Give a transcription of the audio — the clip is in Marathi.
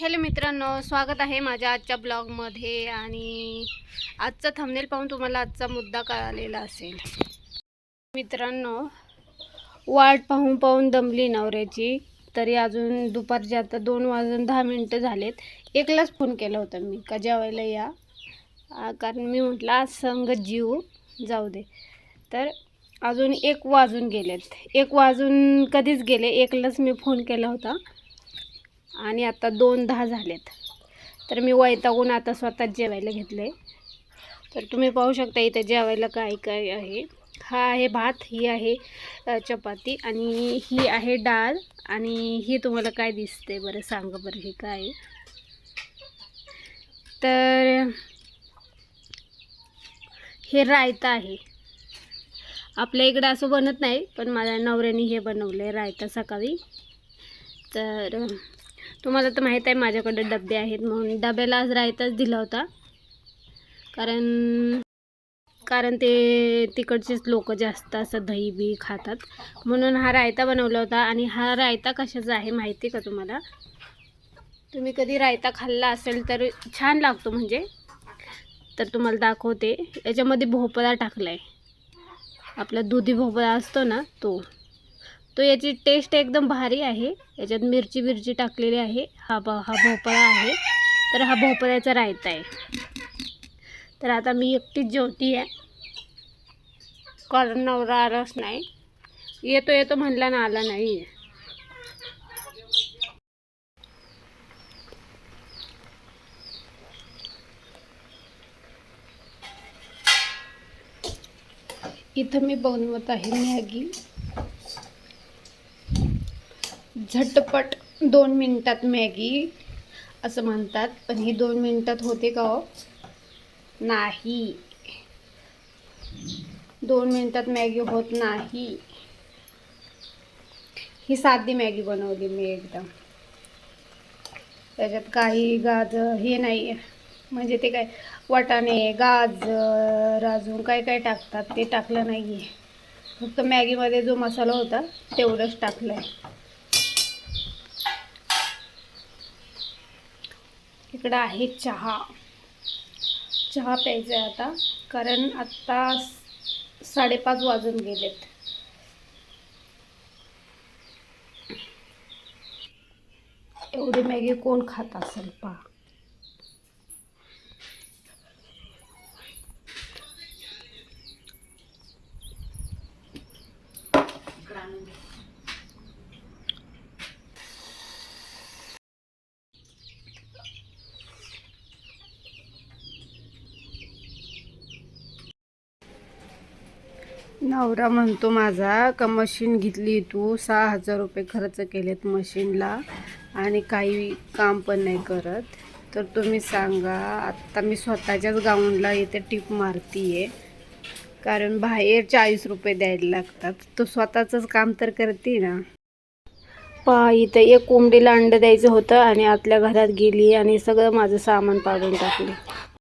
हॅलो मित्रांनो स्वागत आहे माझ्या आजच्या ब्लॉगमध्ये आणि आजचा थंबनेल पाहून तुम्हाला आजचा मुद्दा कळालेला असेल. मित्रांनो वाट पाहून पाहून दमली नवऱ्याची. तरी अजून दुपारचे आता दोन वाजून दहा मिनटं झालेत. एकलाच फोन केला होता मी का जेवायला या? कारण मी म्हटलं आज संग जीव जाऊ दे. तर अजून एक वाजून गेलेत. एक वाजून कधीच गेले एकलाच मी फोन केला होता. आणि आता दोन दहा झालेत. तर मी वैतागून आता स्वतःच जेवायला घेतले तर तुम्ही पाहू शकता इथे जेवायला काय काय आहे. हा आहे भात ही आहे चपाती आणि ही आहे डाळ आणि ही तुम्हाला काय दिसते बरं सांगा बरं हे काय आहे. तर हे रायता आहे. आपल्या इकडं असं बनत नाही पण माझ्या नवऱ्याने हे बनवलं आहे रायता सकाळी. तर तुम्हाला तर माहीत आहे माझ्याकडे डबे आहेत म्हणून. डब्याला आज रायताच दिला होता. कारण कारण ते तिकडचेच लोक जास्त असं दही बी खातात. म्हणून हा रायता बनवला होता. आणि हा रायता कशाचा आहे माहिती का तुम्हाला? तुम्ही कधी रायता खाल्ला असेल तर छान लागतो म्हणजे. तर तुम्हाला दाखवते. याच्यामध्ये भोपळा टाकला आहे आपला दुधी भोपळा असतो ना तो. तो याची टेस्ट एकदम भारी आहे. याच्यात मिरची बिरची टाकलेली आहे. हा ब हा भोपळा आहे. तर हा भोपळ्याचा रायता आहे. तर आता मी एकटीच जेवती आहे. कारण नवरा आलाच नाही. येतो येतो म्हणला ना आला नाही इथं मी बनवत आहे मॅगी. झटपट दोन मिनटात मॅगी असं म्हणतात. पण ही दोन मिनटात होते का हो? नाही. दोन मिनटात मॅगी होत नाही. ही साधी मॅगी बनवली मी एकदम. त्याच्यात काही गाजर हे नाही. म्हणजे ते काय वाटाणे गाजर अजून काय काय टाकतात ते टाकलं नाही आहे फक्त मॅगीमध्ये जो मसाला होता तेवढंच टाकलं आहे इकडं आहे चहा. चहा प्यायचा आहे आता कारण आत्ता साडेपाच वाजून गेलेत. एवढी मॅगी कोण खात असेल पा नवरा म्हणतो माझा का मशीन घेतली तू? सहा हजार रुपये खर्च केलेत मशीनला आणि काही काम पण नाही करत. तर तुम्ही सांगा आत्ता मी स्वतःच्याच गाऊनला इथे टीप आहे कारण बाहेर चाळीस रुपये द्यायला लागतात. तो स्वतःचंच काम तर करते ना. पहा इथं एक कोंबडीला अंडं द्यायचं होतं आणि आतल्या घरात गेली आणि सगळं माझं सामान पाडून टाकले.